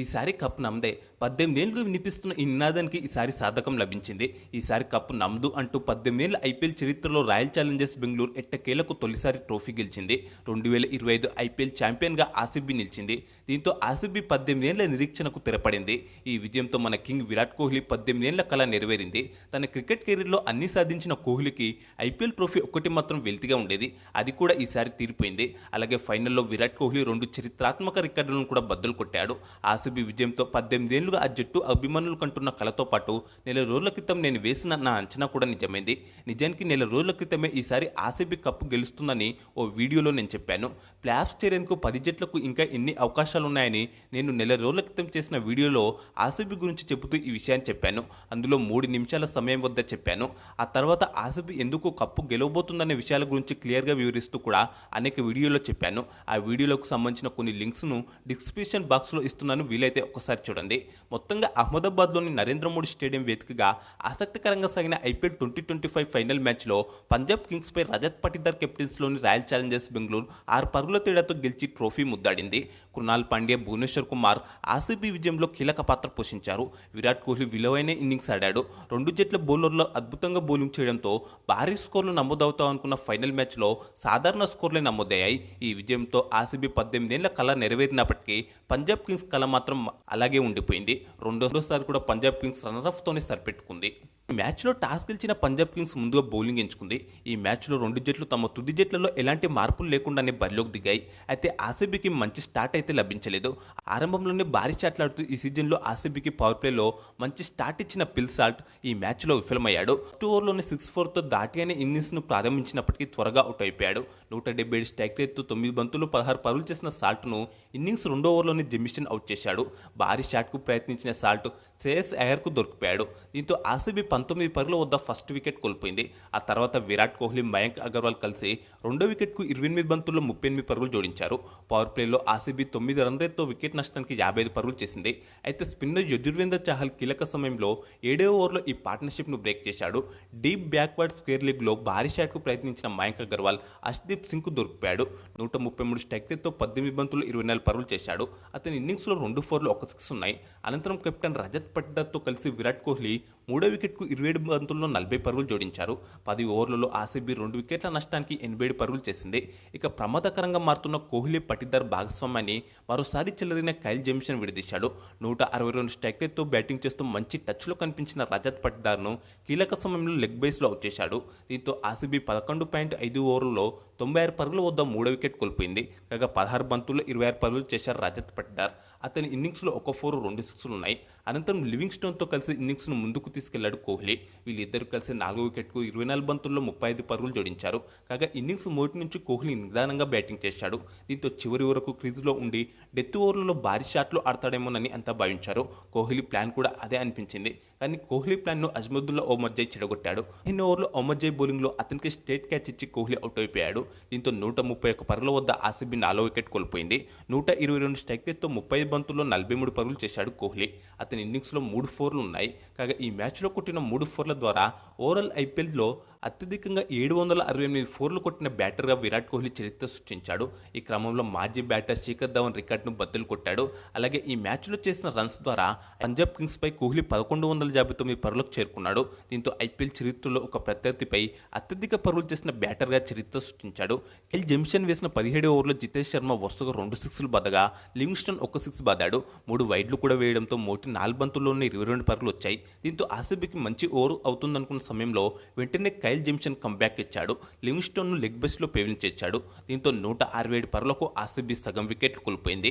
ఈసారి కప్ నమ్మదే పద్దెనిమిదేళ్ళు వినిపిస్తున్న ఈ నినాదానికి ఈసారి సాధకం లభించింది. ఈసారి కప్ నమ్దు అంటూ పద్దెనిమిదేళ్ళ ఐపీఎల్ చరిత్రలో రాయల్ ఛాలెంజర్స్ బెంగళూరు ఎట్టకేలకు తొలిసారి ట్రోఫీ గెలిచింది. రెండు వేల ఇరవై ఐదు ఐపీఎల్ ఛాంపియన్గా ఆసిబి నిలిచింది. దీంతో ఆసిబి పద్దెనిమిదేళ్ళ నిరీక్షణకు తెరపడింది. ఈ విజయంతో మన కింగ్ విరాట్ కోహ్లీ పద్దెనిమిదేళ్ళ కళ నెరవేరింది. తన క్రికెట్ కెరీర్లో అన్ని సాధించిన కోహ్లీకి ఐపీఎల్ ట్రోఫీ ఒక్కటి మాత్రం వెల్తిగా ఉండేది. అది కూడా ఈసారి తీరిపోయింది. అలాగే ఫైనల్లో విరాట్ కోహ్లీ రెండు చరిత్రాత్మక రికార్డులను కూడా బద్దలు కొట్టాడు. ఆ ఆసిబి విజయంతో పద్దెనిమిదేళ్ళుగా ఆ జట్టు అభిమానులు కంటున్న కలతో పాటు నెల రోజుల క్రితం నేను వేసిన నా అంచనా కూడా నిజమైంది. నిజానికి నెల రోజుల క్రితమే ఈసారి ఆర్సీబీ కప్ గెలుస్తుందని ఓ వీడియోలో నేను చెప్పాను. ప్లాప్స్ చేరేందుకు పది జట్లకు ఇంకా ఎన్ని అవకాశాలు ఉన్నాయని నేను నెల రోజుల క్రితం చేసిన వీడియోలో ఆర్సీబీ గురించి చెబుతూ ఈ విషయాన్ని చెప్పాను. అందులో మూడు నిమిషాల సమయం వద్ద చెప్పాను. ఆ తర్వాత ఆర్సీబీ ఎందుకు కప్పు గెలవబోతుందనే విషయాల గురించి క్లియర్గా వివరిస్తూ కూడా అనేక వీడియోలో చెప్పాను. ఆ వీడియోలకు సంబంధించిన కొన్ని లింక్స్ను డిస్క్రిప్షన్ బాక్స్లో ఇస్తున్నాను. వీలైతే ఒకసారి చూడండి. మొత్తంగా అహ్మదాబాద్లోని నరేంద్ర మోడీ స్టేడియం వేదికగా ఆసక్తికరంగా సాగిన IPL twenty twenty five final మ్యాచ్లో పంజాబ్ కింగ్స్పై రజత్ పటిదార్ కెప్టెన్స్లోని రాయల్ ఛాలెంజర్స్ బెంగళూరు ఆరు పరుగుల తేడాతో గెలిచి ట్రోఫీ ముద్దాడింది. కృణాల్ పాండ్యా భువనేశ్వర్ కుమార్ ఆర్సీబీ విజయంలో కీలక పాత్ర పోషించారు. విరాట్ కోహ్లీ విలువైన ఇన్నింగ్స్ ఆడాడు. రెండు జట్ల బౌలర్లు అద్భుతంగా బౌలింగ్ చేయడంతో భారీ స్కోర్లు నమోదవుతావు అనుకున్న ఫైనల్ మ్యాచ్లో సాధారణ స్కోర్లే నమోదయ్యాయి. ఈ విజయంతో ఆర్సీబీ పద్దెనిమిదేళ్ళ కళ నెరవేరినప్పటికీ పంజాబ్ కింగ్స్ కళ మాత్రం అలాగే ఉండిపోయింది. రెండోసారి కూడా పంజాబ్ కింగ్స్ రన్నరఫ్తోనే సరిపెట్టుకుంది. మ్యాచ్లో టాస్క్ గెలిచిన పంజాబ్ కింగ్స్ ముందుగా బౌలింగ్ ఎంచుకుంది. ఈ మ్యాచ్లో రెండు జట్లు తమ తుది జట్లలో ఎలాంటి మార్పులు లేకుండానే బరిలోకి దిగాయి. అయితే ఆర్సీబీకి మంచి స్టార్ట్ అయితే లభించలేదు. ఆరంభంలోనే భారీ చాట్లాడుతూ ఈ సీజన్లో ఆర్సీబీకి పవర్ ప్లేలో మంచి స్టార్ట్ ఇచ్చిన పిల్ సాల్ట్ ఈ మ్యాచ్లో విఫలమయ్యాడు. టూ ఓవర్లోనే సిక్స్ ఫోర్తో దాటిగానే ఇన్నింగ్స్ను ప్రారంభించినప్పటికీ త్వరగా అవుట్ అయిపోయాడు. నూట డెబ్బై ఏడు స్ట్రైక్ రేట్తో తొమ్మిది బంతులు పదహారు పరుగులు చేసిన సాల్ట్ను ఇన్నింగ్స్ రెండో ఓవర్లోనే జెమిషన్ అవుట్ చేశాడు. భారీ షాట్కు ప్రయత్నించిన సాల్ట్ శ్రేయస్ అయ్యర్కు దొరికిపోయాడు. దీంతో ఆర్సీబీ పంతొమ్మిది పరుగుల వద్ద ఫస్ట్ వికెట్ కోల్పోయింది. ఆ తర్వాత విరాట్ కోహ్లీ మయాంక్ అగర్వాల్ కలిసి రెండో వికెట్కు ఇరవై ఎనిమిది బంతుల్లో ముప్పై ఎనిమిది పరుగులు జోడించారు. పవర్ ప్లేలో ఆర్సీబీ తొమ్మిది రన్ రేట్తో వికెట్ నష్టానికి యాభై ఐదు పరుగులు చేసింది. అయితే స్పిన్నర్ యజుర్వేందర్ చహల్ కీలక సమయంలో ఏడో ఓవర్లో ఈ పార్ట్నర్షిప్ను బ్రేక్ చేశాడు. డీప్ బ్యాక్వర్డ్ స్క్వేర్ లీగ్లో భారీ షాట్కు ప్రయత్నించిన మయాంక్ అగర్వాల్ అష్దీప్ సింగ్కు దొరికిపోయాడు. నూట ముప్పై మూడు స్ట్రైక్ రేట్తో పద్దెనిమిది బంతులు ఇరవై నాలుగు పరుగులు చేశాడు. అతని ఇన్నింగ్స్లో రెండు ఫోర్లు ఒక సిక్స్ ఉన్నాయి. అనంతరం కెప్టెన్ రజత్ పటిదార్తో కలిసి విరాట్ కోహ్లీ మూడో వికెట్కు ఇరవై ఏడు బంతుల్లో నలభై పరుగులు జోడించారు. పది ఓవర్లలో ఆర్సీబీ రెండు వికెట్ల నష్టానికి ఎనభై ఏడు పరుగులు చేసింది. ఇక ప్రమాదకరంగా మారుతున్న కోహ్లీ పటిదార్ భాగస్వామ్యాన్ని మరోసారి చెల్లరిన కైల్ జెమిషన్ విడదీశాడు. నూట అరవై రెండు స్ట్రైక్ బ్యాటింగ్ చేస్తూ మంచి టచ్లో కనిపించిన రజత్ పటిదార్ను కీలక సమయంలో లెగ్ బేస్లో అవుట్ చేశాడు. దీంతో ఆర్సీబీ పదకొండు పాయింట్ ఐదు ఓవర్లలో తొంభై ఆరు పరుగుల వద్ద మూడో వికెట్ కోల్పోయింది. కాగా పదహారు బంతుల్లో ఇరవై ఆరు పరుగులు చేశారు రజత్ పటిదార్ అతని ఇన్నింగ్స్లో ఒక ఫోర్ రెండు సిక్స్లు ఉన్నాయి. అనంతరం లివింగ్ స్టోన్తో కలిసి ఇన్నింగ్స్ను ముందుకు తీసుకెళ్ళాడు కోహ్లీ. వీళ్ళిద్దరు కలిసి నాలుగో వికెట్కు ఇరవై నాలుగు బంతుల్లో ముప్పై ఐదు పరుగులు జోడించారు. కాగా ఇన్నింగ్స్ మొదటి నుంచి కోహ్లీ నిదానంగా బ్యాటింగ్ చేశాడు. దీంతో చివరి వరకు క్రీజులో ఉండి డెత్ ఓవర్లలో భారీ షాట్లు ఆడతాడేమోనని అంతా భావించారు. కోహ్లీ ప్లాన్ కూడా అదే అనిపించింది. కానీ కోహ్లీ ప్లాన్ను అజ్మదుల్లా ఓమర్జయ్ చెడగొట్టాడు. ఎన్ని ఓవర్లో ఓమర్జయ్ బౌలింగ్లో అతనికి స్టేట్ క్యాచ్ ఇచ్చి కోహ్లీ అవుట్ అయిపోయాడు. దీంతో నూట ముప్పై ఒక్క పరుగుల వద్ద ఆర్సీబీ నాలుగు వికెట్ కోల్పోయింది. నూట ఇరవై రెండు స్ట్రైక్ రేట్తో ముప్పై బంతుల్లో నలభై మూడు పరుగులు చేశాడు కోహ్లీ. అతని ఇన్నింగ్స్లో మూడు ఫోర్లు ఉన్నాయి. కాగా ఈ మ్యాచ్లో కొట్టిన మూడు ఫోర్ల ద్వారా ఓవరాల్ ఐపీఎల్లో అత్యధికంగా ఏడు వందల అరవై ఎనిమిది ఫోర్లు కొట్టిన బ్యాటర్గా విరాట్ కోహ్లీ చరిత్ర సృష్టించాడు. ఈ క్రమంలో మాజీ బ్యాటర్ శేఖర్ ధవన్ రికార్డును బద్దలు కొట్టాడు. అలాగే ఈ మ్యాచ్లో చేసిన రన్స్ ద్వారా పంజాబ్ కింగ్స్పై కోహ్లీ పదకొండు వందల యాభై తొమ్మిది పరులకు చేరుకున్నాడు. దీంతో ఐపీఎల్ చరిత్రలో ఒక ప్రత్యర్థిపై అత్యధిక పరుగులు చేసిన బ్యాటర్గా చరిత్ర సృష్టించాడు. కెల్ జెమిషన్ వేసిన పదిహేడు ఓవర్లో జితేష్ శర్మ వరుసగా రెండు సిక్స్లు బదగా లింగ్స్టన్ ఒక సిక్స్ బాదాడు. మూడు వైడ్లు కూడా వేయడంతో మోటి నాలుగు బంతుల్లోనే ఇరవై రెండు పరుగులు వచ్చాయి. దీంతో ఆసిబికి మంచి ఓవర్ అవుతుందనుకున్న సమయంలో వెంటనే కైల్ జెమిషన్ కంబ్యాక్ ఇచ్చాడు. లింగ్స్టోన్ను లెగ్ బెస్ట్లో పేవించేచ్చాడు దీంతో నూట అరవై ఏడు పరులకు ఆర్సీబీ సగం వికెట్లు కోల్పోయింది.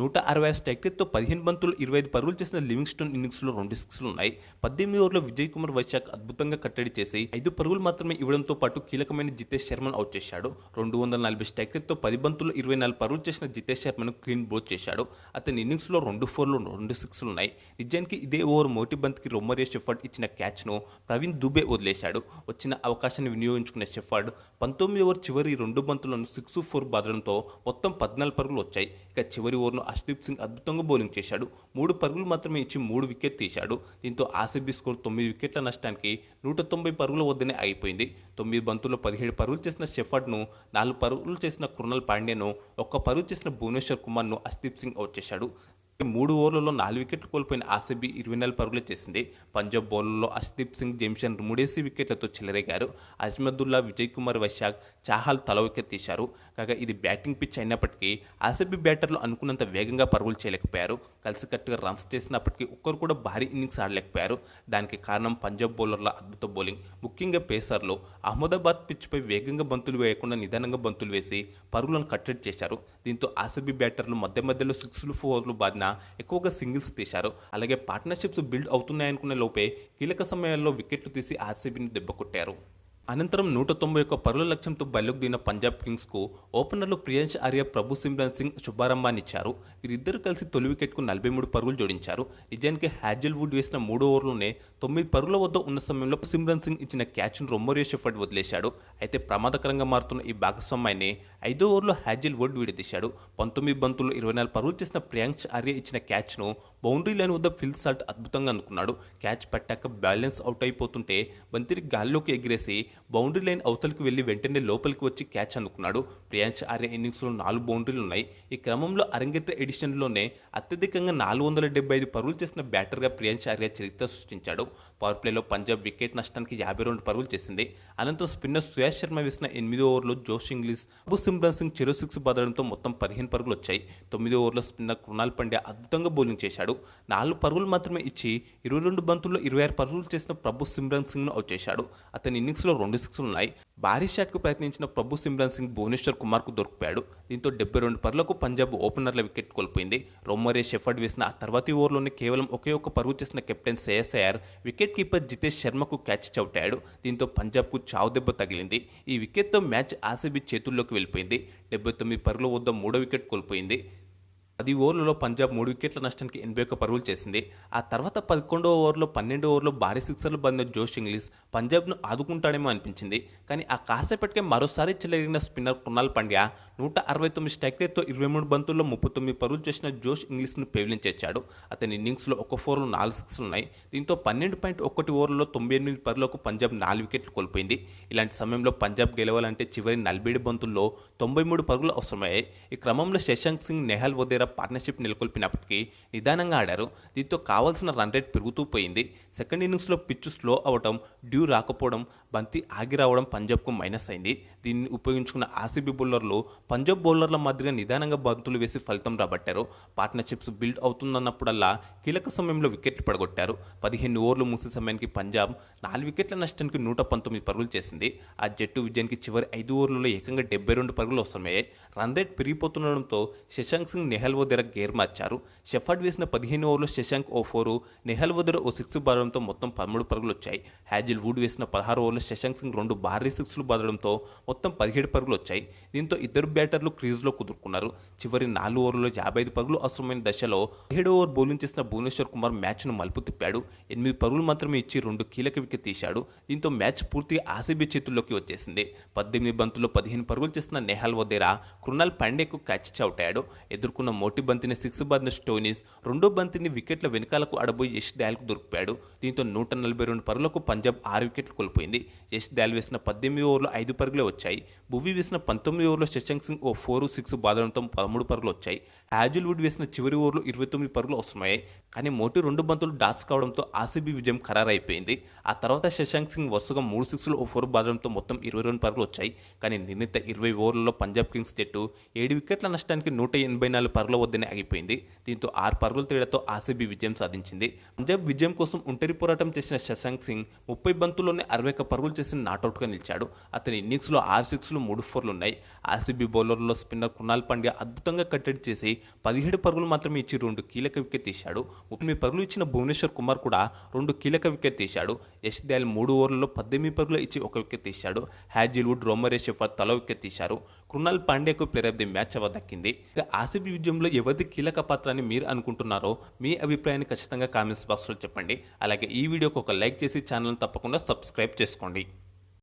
నూట అరవై ఆరు స్ట్రైక్ రేట్తో పదిహేను బంతులు ఇరవై ఐదు పరుగులు చేసిన లివింగ్స్టోన్ ఇన్నింగ్స్లో రెండు సిక్స్లు ఉన్నాయి. పద్దెనిమిది ఓవర్లో విజయ్ కుమార్ వైశాఖ్ అద్భుతంగా కట్టడి చేసి ఐదు పరుగులు మాత్రమే ఇవ్వడంతో పాటు కీలకమైన జితేష్ శర్మను అవుట్ చేశాడు. రెండు వందల నలభై స్ట్రైక్ రేట్తో పది బంతులు ఇరవై నాలుగు పరుగులు చేసిన జితేష్ శర్మను క్లీన్ బోత్ చేశాడు. అతని ఇన్నింగ్స్లో రెండు ఫోర్లు రెండు సిక్స్లు ఉన్నాయి. నిజానికి ఇదే ఓవర్ మోటి బంత్కి రొమ్మరియా షెఫర్డ్ ఇచ్చిన క్యాచ్ను ప్రవీణ్ దుబే వదిలేశాడు. వచ్చిన అవకాశాన్ని వినియోగించుకున్న షెఫర్డ్ పంతొమ్మిది ఓవర్ చివరి రెండు బంతులను సిక్స్ ఫోర్ బాదడంతో మొత్తం పద్నాలుగు పరుగులు వచ్చాయి. ఇక చివరి ఓవర్ను అర్షదీప్ సింగ్ అద్భుతంగా బౌలింగ్ చేశాడు. మూడు పరుగులు మాత్రమే ఇచ్చి మూడు వికెట్ తీశాడు. దీంతో ఆర్సీబీ స్కోర్ తొమ్మిది వికెట్ల నష్టానికి నూట తొంభై పరుగుల వద్దనే అయిపోయింది తొమ్మిది బంతుల్లో పదిహేడు పరుగులు చేసిన షెఫర్డ్ను నాలుగు పరుగులు చేసిన కృణల్ పాండ్యను ఒక్క పరుగు చేసిన భువనేశ్వర్ కుమార్ను అర్షదీప్ సింగ్ అవుట్ చేశాడు. మూడు ఓవర్లలో నాలుగు వికెట్లు కోల్పోయిన ఆర్సీబీ ఇరవై నాలుగు పరుగులు చేసింది. పంజాబ్ బౌలర్లో అర్షదీప్ సింగ్ జెమ్షన్ మూడేసి వికెట్లతో చెలరేగారు. అజ్మదుల్లా విజయ్ కుమార్ వైశాఖ్ చాహాల్ తల వికెట్ తీశారు. కాగా ఇది బ్యాటింగ్ పిచ్ అయినప్పటికీ ఆర్సీబీ బ్యాటర్లు అనుకున్నంత వేగంగా పరుగులు చేయలేకపోయారు. కలిసికట్టుగా రన్స్ చేసినప్పటికీ ఒక్కరు కూడా భారీ ఇన్నింగ్స్ ఆడలేకపోయారు. దానికి కారణం పంజాబ్ బౌలర్ల అద్భుత బౌలింగ్. ముఖ్యంగా పేసర్లు అహ్మదాబాద్ పిచ్పై వేగంగా బంతులు వేయకుండా నిదానంగా బంతులు వేసి పరుగులను కట్టడి చేశారు. దీంతో ఆర్సీబీ బ్యాటర్లు మధ్య మధ్యలో సిక్స్లు ఫోర్లు బాదిన ఎక్కువగా సింగిల్స్ తీశారు. అలాగే పార్ట్నర్షిప్స్ బిల్డ్ అవుతున్నాయనుకునే లోపే కీలక సమయాల్లో వికెట్లు తీసి ఆర్సీబీని దెబ్బకొట్టారు. అనంతరం నూట తొంభై ఒక్క పరుల లక్ష్యంతో బయలుకు దిగిన పంజాబ్ కింగ్స్కు ఓపెనర్లు ప్రియాంశ్ ఆర్య ప్రభు సిమ్రన్ సింగ్ శుభారంభాన్నిచ్చారు. వీరిద్దరు కలిసి తొలి వికెట్కు నలభై మూడు పరుగులు జోడించారు. నిజానికి హ్యాజిల్ వుడ్ వేసిన మూడో ఓవర్లోనే తొమ్మిది పరుగుల వద్ద ఉన్న సమయంలో సిమ్రన్ సింగ్ ఇచ్చిన క్యాచ్ను రొమ్మరియో షెఫర్డ్ వదిలేశాడు. అయితే ప్రమాదకరంగా మారుతున్న ఈ భాగస్వామ్యాన్ని ఐదో ఓవర్లో హ్యాజిల్ వుడ్ విడదీశాడు. పంతొమ్మిది బంతుల్లో ఇరవై నాలుగు పరుగులు చేసిన ప్రియాంశ్ ఆర్య ఇచ్చిన క్యాచ్ను బౌండరీ లైన్ వద్ద ఫిల్ సాల్ట్ అద్భుతంగా అనుకున్నాడు క్యాచ్ పట్టాక బ్యాలెన్స్ అవుట్ అయిపోతుంటే బంతిరి గాల్లోకి ఎగిరేసి బౌండరీ లైన్ అవతలికి వెళ్ళి వెంటనే లోపలికి వచ్చి క్యాచ్ అందుకున్నాడు. ప్రియాంశ్ ఆర్య ఇన్నింగ్స్లో నాలుగు బౌండరీలు ఉన్నాయి. ఈ క్రమంలో అరంగేట్ర ఎడిషన్లోనే అత్యధికంగా నాలుగు వందల డెబ్బై ఐదు పరుగులు చేసిన బ్యాటర్గా ప్రియాంశ్ ఆర్య చరిత్ర సృష్టించాడు. పవర్ ప్లేలో పంజాబ్ వికెట్ నష్టానికి యాభై రెండు పరుగులు చేసింది. అనంతరం స్పిన్నర్ సుయాష్ శర్మ వేసిన ఎనిమిదో ఓవర్లో Josh Inglis Abu Simran Singh చెరో సిక్స్ బాదడంతో మొత్తం పదిహేను పరుగులు వచ్చాయి. తొమ్మిదో ఓవర్లో స్పిన్నర్ కృణాల్ పండే అద్భుతంగా బౌలింగ్ చేశాడు. నాలుగు పరుగులు మాత్రమే ఇచ్చి ఇరవై రెండు బంతుల్లో ఇరవై ఆరు పరుగులు చేసిన ప్రభు సిమ్రన్ సింగ్ను అవుట్ చేశాడు. అతని ఇన్నింగ్స్లో రెండు సిక్స్లు ఉన్నాయి. భారీ షాట్కు ప్రయత్నించిన ప్రభు సిమ్రన్ సింగ్ భువనేశ్వర్ కుమార్కు దొరికిపోయాడు. దీంతో డెబ్బై రెండు పరులకు పంజాబ్ ఓపెనర్ల వికెట్ కోల్పోయింది. రొమ్మరే షెఫర్డ్ వేసిన ఆ తర్వాతి ఓవర్లోనే కేవలం ఒకే ఒక్క పరుగు చేసిన captain Shreyas wicket keeper Jitesh శర్మకు catch చౌటాడు దీంతో పంజాబ్కు చావు దెబ్బ తగిలింది. ఈ వికెట్తో మ్యాచ్ ఆసీబీ చేతుల్లోకి వెళ్ళిపోయింది. డెబ్బై తొమ్మిది పరుల వద్ద మూడో వికెట్ కోల్పోయింది. పది ఓవర్లలో పంజాబ్ మూడు వికెట్ల నష్టానికి ఎనభై ఒక్క పరుగులు చేసింది. ఆ తర్వాత పదకొండో ఓవర్లో పన్నెండో ఓవర్లో భారీ సిక్సర్లు బందిన జోష్ ఇంగ్లీష్ పంజాబ్ను ఆదుకుంటాడేమో అనిపించింది. కానీ ఆ కాసేపటికే మరోసారి చెలరిగిన స్పిన్నర్ కృణాల్ పండ్యా నూట అరవై తొమ్మిది స్ట్రైక్ రేట్తో ఇరవై మూడు బంతుల్లో ముప్పై తొమ్మిది పరుగులు చేసిన జోష్ ఇంగ్లీష్ను పేలించేచ్చాడు అతని ఇన్నింగ్స్లో ఒక ఫోర్లో నాలుగు సిక్స్లు ఉన్నాయి. దీంతో పన్నెండు పాయింట్ ఒకటి ఓవర్లో తొంభై ఎనిమిది పరుగులకు పంజాబ్ నాలుగు వికెట్లు కోల్పోయింది. ఇలాంటి సమయంలో పంజాబ్ గెలవాలంటే చివరి నలభై ఏడు బంతుల్లో తొంభై మూడు పరుగులు అవసరమయ్యాయి. ఈ క్రమంలో శశాంక్ సింగ్ నెహల్ వదేరా పార్ట్నర్షిప్ నెలకొల్పినప్పటికీ నిదానంగా ఆడారు. దీంతో కావాల్సిన రన్ రేట్ పెరుగుతూ పోయింది. సెకండ్ ఇన్నింగ్స్లో పిచ్చు స్లో అవడం డ్యూ రాకపోవడం బంతి ఆగి రావడం పంజాబ్కు మైనస్ అయింది. దీన్ని ఉపయోగించుకున్న ఆర్సీబీ బౌలర్లు పంజాబ్ బౌలర్ల మాదిరిగా నిదానంగా బంతులు వేసి ఫలితం రాబట్టారు. పార్ట్నర్షిప్స్ బిల్డ్ అవుతుందన్నప్పుడల్లా కీలక సమయంలో వికెట్లు పడగొట్టారు. పదిహేను ఓవర్లు మూసే సమయానికి పంజాబ్ నాలుగు వికెట్ల నష్టానికి నూట పంతొమ్మిది పరుగులు చేసింది. ఆ జట్టు విజయానికి చివరి ఐదు ఓవర్లలో ఏకంగా డెబ్బై రెండు పరుగులు అవసరమయ్యాయి. రన్ రేట్ పెరిగిపోతుండడంతో శశాంక్ సింగ్ నెహల్ వదెర గేర్ మార్చారు. షెఫర్డ్ వేసిన పదిహేను ఓవర్లో శశాంక్ ఓ ఫోరు నెహల్ వదెర ఓ సిక్స్ బాదడంతో మొత్తం పదమూడు పరుగులు వచ్చాయి హ్యాజిల్ వుడ్ వేసిన పదహారు ఓవర్లో శశాంక్ సింగ్ రెండు భారీ సిక్స్లు బాదడంతో మొత్తం పదిహేడు పరుగులు వచ్చాయి దీంతో ఇద్దరు బ్యాటర్లు క్రీజ్లో కుదురుకున్నారు చివరి నాలుగు ఓవర్లలో యాభై ఐదు పరుగులు అవసరమైన దశలో పదిహేడు ఓవర్ బౌలింగ్ చేసిన భువనేశ్వర్ కుమార్ మ్యాచ్ను మలుపు తిప్పాడు. ఎనిమిది పరుగులు మాత్రమే ఇచ్చి రెండు కీలక వికెట్ తీశాడు. దీంతో మ్యాచ్ పూర్తిగా ఆర్సీబీ చేతుల్లోకి వచ్చేసింది. పద్దెనిమిది బంతుల్లో పదిహేను పరుగులు చేసిన నెహాల్ వదేరా కృణాల్ పాండేకు క్యాచ్ చౌటాడు ఎదుర్కొన్న మోటి బంతిని సిక్స్ బాదిన స్టోనీస్ రెండో బంతిని వికెట్ల వెనకాలకు అడబోయి యష్ దయాల్కు దొరికిపాడు దీంతో నూట నలభై రెండు పరుగులకు పంజాబ్ ఆరు వికెట్లు కోల్పోయింది. యష్ దయాల్ వేసిన పద్దెనిమిది ఓవర్లు ఐదు పరుగులే వచ్చాయి. భువి వేసిన పంతొమ్మిది ఓవర్లో శశాంక్ సింగ్ ఓ ఫోర్ సిక్స్ బాదడంతో పదమూడు పరుగులు వచ్చాయి. హ్యాజిల్వుడ్ వేసిన చివరి ఓవర్లో ఇరవై తొమ్మిది పరుగులు అవసరమయ్యాయి. కానీ మోటి రెండు బంతులు డాస్ కావడంతో ఆర్సీబీ విజయం ఖరారైపోయింది. ఆ తర్వాత శశాంక్ సింగ్ వరుసగా మూడు సిక్స్లు ఓ ఫోర్ బాదడంతో మొత్తం ఇరవై రెండు పరుగులు వచ్చాయి. కానీ నిర్ణీత ఇరవై ఓవర్లలో పంజాబ్ కింగ్స్ జట్టు ఏడు వికెట్ల నష్టానికి నూట ఎనభై నాలుగు పరుగుల వద్దనే ఆగిపోయింది. దీంతో ఆరు పరుగుల తేడాతో ఆర్సీబీ విజయం సాధించింది. పంజాబ్ విజయం కోసం ఒంటరి పోరాటం చేసిన శశాంక్ సింగ్ ముప్పై బంతుల్లోనే అరవై ఒక్క పరుగులు చేసి నాటౌట్గా నిలిచాడు. అతని ఇన్నింగ్స్లో ఆరు సిక్స్లు మూడు ఫోర్లు ఉన్నాయి. ఆర్సీబీ బౌలర్లో స్పిన్నర్ కృణాల్ పాండ్యా అద్భుతంగా కట్టడి చేసి పదిహేడు పరుగులు మాత్రమే ఇచ్చి రెండు కీలక వికెట్ తీశాడు. ముప్పై పరుగులు ఇచ్చిన భువనేశ్వర్ కుమార్ కూడా రెండు కీలక వికెట్ తీశాడు. యష్ దయాల్ మూడు ఓవర్లలో పద్దెనిమిది పరుగులు ఇచ్చి ఒక వికెట్ తీశాడు. హ్యాజిల్వుడ్ రోమరే షెఫర్ తల వికెట్ తీశారు. కృణాల్ పాండ్యాకు ప్లేయర్ ఆఫ్ ది మ్యాచ్ అవ దక్కింది. ఆర్సీబీ విజయంలో ఎవరిది కీలక పాత్ర అని మీరు అనుకుంటున్నారో మీ అభిప్రాయాన్ని ఖచ్చితంగా కామెంట్స్ బాక్స్లో చెప్పండి. అలాగే ఈ వీడియోకి ఒక లైక్ చేసి ఛానల్ తప్పకుండా సబ్స్క్రైబ్ చేసుకోండి.